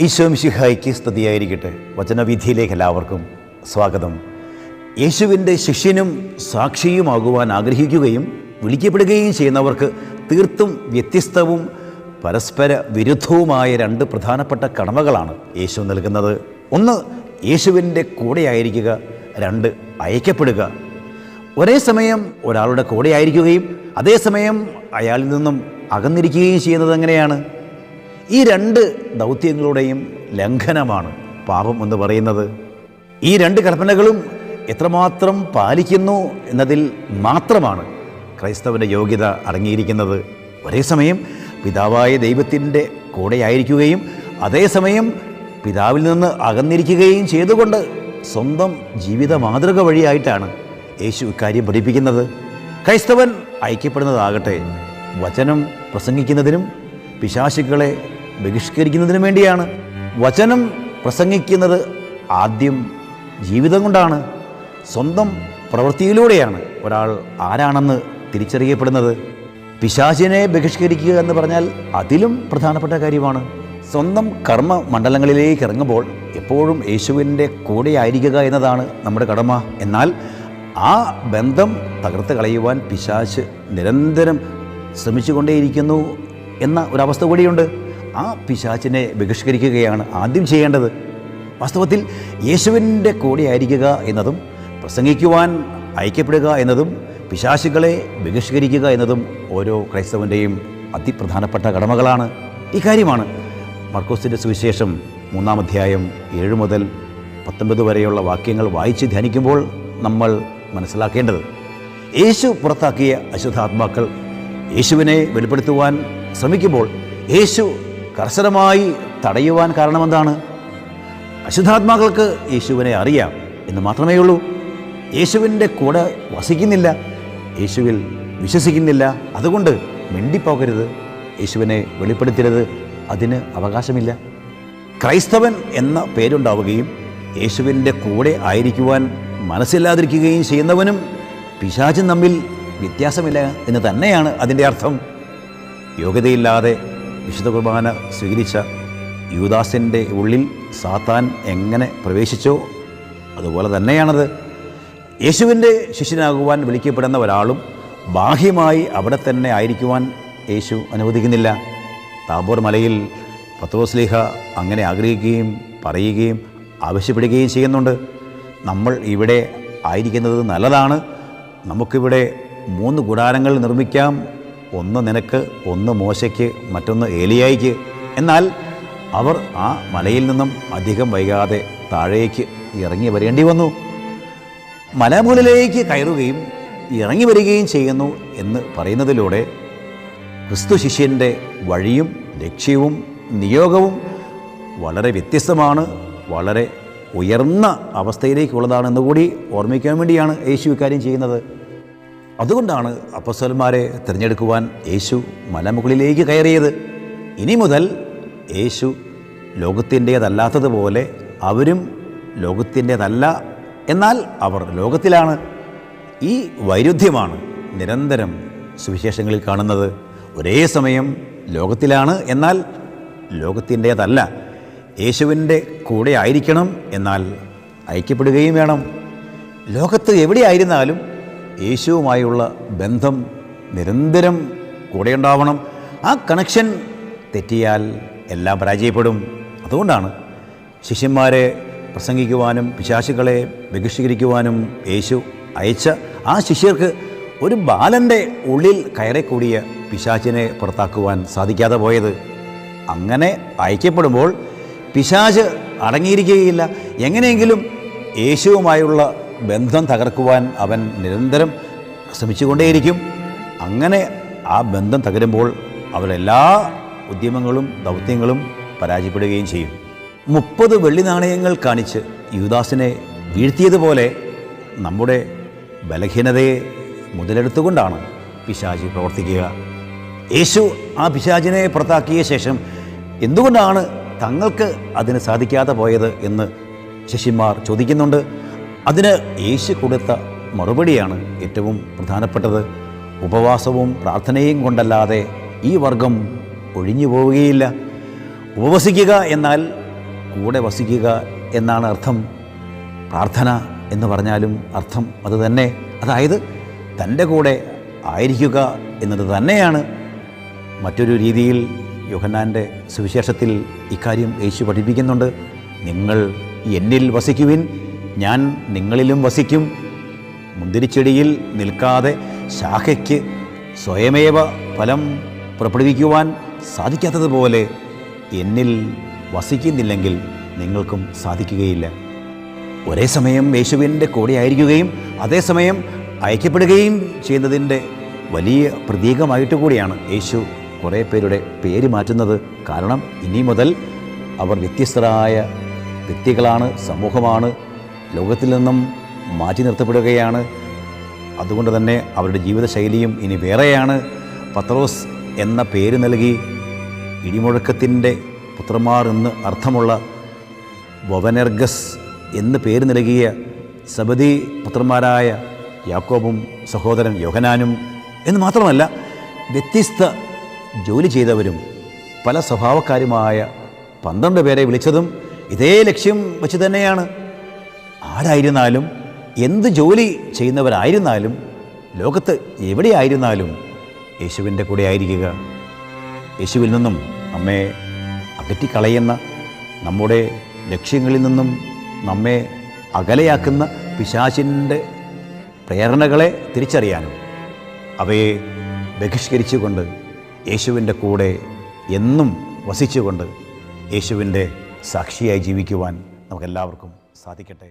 ഈശോ മിശിഹായ്ക്ക് സ്തുതിയായിരിക്കട്ടെ. വചനവിധിയിലേക്ക് എല്ലാവർക്കും സ്വാഗതം. യേശുവിന്റെ ശിഷ്യനും സാക്ഷിയുമാകുവാൻ ആഗ്രഹിക്കുകയും വിളിക്കപ്പെടുകയും ചെയ്യുന്നവർക്ക് തീർത്തും വ്യത്യസ്തവും പരസ്പര വിരുദ്ധവുമായ രണ്ട് പ്രധാനപ്പെട്ട കടമകളാണ് യേശു നൽകുന്നത്. ഒന്ന് യേശുവിന്റെ കൂടെയായിരിക്കുക. രണ്ട് അയക്കപ്പെടുക. ഒരേ സമയം ഒരാളുടെ കൂടെയായിരിക്കുകയും അതേസമയം അയാളിൽ നിന്നും അകന്നിരിക്കുകയും ചെയ്യുന്നത് എങ്ങനെയാണ്? ഈ രണ്ട് ദൗത്യങ്ങളുടെയും ലംഘനമാണ് പാപം എന്ന് പറയുന്നത്. ഈ രണ്ട് കൽപ്പനകളും എത്രമാത്രം പാലിക്കുന്നു എന്നതിൽ മാത്രമാണ് ക്രൈസ്തവന്റെ യോഗ്യത അടങ്ങിയിരിക്കുന്നത്. ഒരേ സമയം പിതാവായ ദൈവത്തിന്റെ കൂടെയായിരിക്കുകയും അതേസമയം പിതാവിൽ നിന്ന് അകന്നിരിക്കുകയും ചെയ്തുകൊണ്ട് സ്വന്തം ജീവിത മാതൃക വഴിയായിട്ടാണ് യേശു ഇക്കാര്യം പഠിപ്പിക്കുന്നത്. ക്രൈസ്തവൻ ഐക്യപ്പെടുന്നതാകട്ടെ വചനം പ്രസംഗിക്കുന്നതിനും പിശാശുക്കളെ ബഹിഷ്കരിക്കുന്നതിനും വേണ്ടിയാണ്. വചനം പ്രസംഗിക്കുന്നത് ആദ്യം ജീവിതം കൊണ്ടാണ്. സ്വന്തം പ്രവൃത്തിയിലൂടെയാണ് ഒരാൾ ആരാണെന്ന് തിരിച്ചറിയപ്പെടുന്നത്. പിശാചിനെ ബഹിഷ്കരിക്കുക എന്ന് പറഞ്ഞാൽ അതിലും പ്രധാനപ്പെട്ട കാര്യമാണ്. സ്വന്തം കർമ്മ മണ്ഡലങ്ങളിലേക്ക് ഇറങ്ങുമ്പോൾ എപ്പോഴും യേശുവിന്റെ കൂടെ ആയിരിക്കുക എന്നതാണ് നമ്മുടെ കടമ. എന്നാൽ ആ ബന്ധം തകർത്ത് കളയുവാൻ പിശാച് നിരന്തരം ശ്രമിച്ചുകൊണ്ടേയിരിക്കുന്നു എന്ന ഒരവസ്ഥ കൂടിയുണ്ട്. ആ പിശാച്ചിനെ ബഹിഷ്കരിക്കുകയാണ് ആദ്യം ചെയ്യേണ്ടത്. വാസ്തവത്തിൽ യേശുവിന്റെ കൂടെ ആയിരിക്കുക എന്നതും പ്രസംഗിക്കുവാൻ അയക്കപ്പെടുക എന്നതും പിശാശുക്കളെ ബഹിഷ്കരിക്കുക എന്നതും ഓരോ ക്രൈസ്തവന്റെയും അതിപ്രധാനപ്പെട്ട കടമകളാണ്. ഇക്കാര്യമാണ് മർക്കോസിന്റെ സുവിശേഷം മൂന്നാം അധ്യായം ഏഴ് മുതൽ പത്തൊൻപത് വരെയുള്ള വാക്യങ്ങൾ വായിച്ച് ധ്യാനിക്കുമ്പോൾ നമ്മൾ മനസ്സിലാക്കേണ്ടത് യേശു പുറത്താക്കിയ അശുദ്ധാത്മാക്കൾ യേശുവിനെ വെളിപ്പെടുത്തുവാൻ ശ്രമിക്കുമ്പോൾ യേശു കർശനമായി തടയുവാൻ കാരണമെന്താണ്? അശുദ്ധാത്മാക്കൾക്ക് യേശുവിനെ അറിയാം എന്ന് മാത്രമേ ഉള്ളൂ. യേശുവിന്റെ കൂടെ വസിക്കുന്നില്ല യേശുവിൽ വിശ്വസിക്കുന്നില്ല. അതുകൊണ്ട് മിണ്ടിപ്പോകരുത് യേശുവിനെ വെളിപ്പെടുത്തരുത്. അതിന് അവകാശമില്ല. ക്രൈസ്തവൻ എന്ന പേരുണ്ടാവുകയും യേശുവിന്റെ കൂടെ ആയിരിക്കുവാൻ മനസ്സില്ലാതിരിക്കുകയും ചെയ്യുന്നവനും പിശാചും തമ്മിൽ വ്യത്യാസമില്ല എന്ന് തന്നെയാണ് അതിന്റെ അർത്ഥം. യോഗ്യതയില്ലാതെ വിശുദ്ധ കുർബാന സ്വീകരിച്ച യൂദാസിന്റെ ഉള്ളിൽ സാത്താൻ എങ്ങനെ പ്രവേശിച്ചോ അതുപോലെ തന്നെയാണത്. യേശുവിന്റെ ശിഷ്യനാകുവാൻ വിളിക്കപ്പെടുന്ന ഒരാളും ബാഹ്യമായി അവിടെ തന്നെ ആയിരിക്കുവാൻ യേശു അനുവദിക്കുന്നില്ല. താബോർ മലയിൽ പത്രോസ്ലിഹ അങ്ങനെ ആഗ്രഹിക്കുകയും പറയുകയും ആവശ്യപ്പെടുകയും ചെയ്യുന്നുണ്ട്. നമ്മൾ ഇവിടെ ആയിരിക്കുന്നത് നല്ലതാണ്. നമുക്കിവിടെ മൂന്ന് കൂടാരങ്ങൾ നിർമ്മിക്കാം. ഒന്ന് നിനക്ക് ഒന്ന് മോശയ്ക്ക് മറ്റൊന്ന് ഏലിയായിക്ക്. എന്നാൽ അവർ ആ മലയിൽ നിന്നും അധികം വൈകാതെ താഴേക്ക് ഇറങ്ങി വരേണ്ടി വന്നു. മലമുകളിലേക്ക് കയറുകയും ഇറങ്ങി വരികയും ചെയ്യുന്നു എന്ന് പറയുന്നതിലൂടെ ക്രിസ്തു ശിഷ്യന്റെ വഴിയും ലക്ഷ്യവും നിയോഗവും വളരെ വ്യത്യസ്തമാണ് വളരെ ഉയർന്ന അവസ്ഥയിലേക്കുള്ളതാണെന്ന് കൂടി ഓർമ്മിക്കാൻ വേണ്ടിയാണ് യേശു ഇക്കാര്യം ചെയ്യുന്നത്. അതുകൊണ്ടാണ് അപ്പസ്വലന്മാരെ തിരഞ്ഞെടുക്കുവാൻ യേശു മലമുകളിലേക്ക് കയറിയത്. ഇനി മുതൽ യേശു ലോകത്തിന്റേതല്ലാത്തതുപോലെ അവരും ലോകത്തിന്റേതല്ല. എന്നാൽ അവർ ലോകത്തിലാണ്. ഈ വൈരുദ്ധ്യമാണ് നിരന്തരം സുവിശേഷങ്ങളിൽ കാണുന്നത്. ഒരേ സമയം ലോകത്തിലാണ് എന്നാൽ ലോകത്തിന്റേതല്ല. യേശുവിന്റെ കൂടെ ആയിരിക്കണം എന്നാൽ ഐക്യപ്പെടുകയും വേണം. ലോകത്ത് എവിടെയായിരുന്നാലും യേശുവുമായുള്ള ബന്ധം നിരന്തരം കൂടെയുണ്ടാവണം. ആ കണക്ഷൻ തെറ്റിയാൽ എല്ലാം പരാജയപ്പെടും. അതുകൊണ്ടാണ് ശിഷ്യന്മാരെ പ്രസംഗിക്കുവാനും പിശാശുക്കളെ ബഹിഷ്കരിക്കുവാനും യേശു അയച്ച ആ ശിഷ്യർക്ക് ഒരു ബാലന്റെ ഉള്ളിൽ കയറിക്കൂടിയ പിശാചിനെ പുറത്താക്കുവാൻ സാധിക്കാതെ പോയത്. അങ്ങനെ അയക്കപ്പെടുമ്പോൾ പിശാച് അടങ്ങിയിരിക്കുകയില്ല. എങ്ങനെയെങ്കിലും യേശുവുമായുള്ള ബന്ധം തകർക്കുവാൻ അവൻ നിരന്തരം ശ്രമിച്ചുകൊണ്ടേയിരിക്കും. അങ്ങനെ ആ ബന്ധം തകരുമ്പോൾ അവരെല്ലാ ഉദ്യമങ്ങളും ദൗത്യങ്ങളും പരാജയപ്പെടുകയും ചെയ്യും. മുപ്പത് വെള്ളി നാണയങ്ങൾ കാണിച്ച് യുവദാസിനെ വീഴ്ത്തിയതുപോലെ നമ്മുടെ ബലഹീനതയെ മുതലെടുത്തുകൊണ്ടാണ് പിശാചി പ്രവർത്തിക്കുക. യേശു ആ പിശാചിനെ പുറത്താക്കിയ ശേഷം എന്തുകൊണ്ടാണ് തങ്ങൾക്ക് അതിന് സാധിക്കാതെ പോയത് എന്ന് ശിഷ്യന്മാർ ചോദിക്കുന്നുണ്ട്. അതിന് യേശു കൊടുത്ത മറുപടിയാണ് ഏറ്റവും പ്രധാനപ്പെട്ടത്. ഉപവാസവും പ്രാർത്ഥനയും കൊണ്ടല്ലാതെ ഈ വർഗം ഒഴിഞ്ഞു പോവുകയില്ല. ഉപവസിക്കുക എന്നാൽ കൂടെ വസിക്കുക എന്നാണ് അർത്ഥം. പ്രാർത്ഥന എന്ന് പറഞ്ഞാലും അർത്ഥം അത് തന്നെ. അതായത് തന്റെ കൂടെ ആയിരിക്കുക എന്നത് തന്നെയാണ്. മറ്റൊരു രീതിയിൽ യോഹന്നാന്റെ സുവിശേഷത്തിൽ ഇക്കാര്യം യേശു പഠിപ്പിക്കുന്നുണ്ട്. നിങ്ങൾ എന്നിൽ വസിക്കുവിൻ ഞാൻ നിങ്ങളിലും വസിക്കും. മുന്തിരിച്ചെടിയിൽ നിൽക്കാതെ ശാഖയ്ക്ക് സ്വയമേവ ഫലം പുറപ്പെടുവിക്കുവാൻ സാധിക്കാത്തതുപോലെ എന്നിൽ വസിക്കുന്നില്ലെങ്കിൽ നിങ്ങൾക്കും സാധിക്കുകയില്ല. ഒരേ സമയം യേശുവിന്റെ കൂടെയായിരിക്കുകയും അതേസമയം അയക്കപ്പെടുകയും ചെയ്യുന്നതിന്റെ വലിയ പ്രതീകമായിട്ട് കൂടിയാണ് യേശു കുറേ പേരുടെ പേര് മാറ്റുന്നത്. കാരണം ഇനി മുതൽ അവർ വ്യത്യസ്തരായ വ്യക്തികളാണ് സമൂഹമാണ്. ലോകത്തിൽ നിന്നും മാറ്റി നിർത്തപ്പെടുകയാണ്. അതുകൊണ്ട് തന്നെ അവരുടെ ജീവിതശൈലിയും ഇനി വേറെയാണ്. പത്രോസ് എന്ന പേര് നൽകി ഇടിമുഴക്കത്തിന്റെ പുത്രന്മാർ എന്ന് അർത്ഥമുള്ള വവനർഗസ് എന്ന് പേര് നൽകിയ സബദി പുത്രന്മാരായ യാക്കോബും സഹോദരൻ യോഹനാനും എന്ന് മാത്രമല്ല വ്യത്യസ്ത ജോലി ചെയ്തവരും പല സ്വഭാവക്കാരുമായ പന്ത്രണ്ട് പേരെ വിളിച്ചതും ഇതേ ലക്ഷ്യം വെച്ച് തന്നെയാണ്. ആരായിരുന്നാലും എന്ത് ജോലി ചെയ്യുന്നവരായിരുന്നാലും ലോകത്ത് എവിടെയായിരുന്നാലും യേശുവിന്റെ കൂടെ ആയിരിക്കുക. യേശുവിൽ നിന്നും നമ്മെ അകറ്റിക്കളയുന്ന നമ്മുടെ ലക്ഷ്യങ്ങളിൽ നിന്നും നമ്മെ അകലെയാക്കുന്ന പിശാചിന്റെ പ്രേരണകളെ തിരിച്ചറിയാനും അവയെ ബഹിഷ്കരിച്ചുകൊണ്ട് യേശുവിന്റെ കൂടെ എന്നും വസിച്ചുകൊണ്ട് യേശുവിന്റെ സാക്ഷിയായി ജീവിക്കുവാൻ നമുക്കെല്ലാവർക്കും സാധിക്കട്ടെ.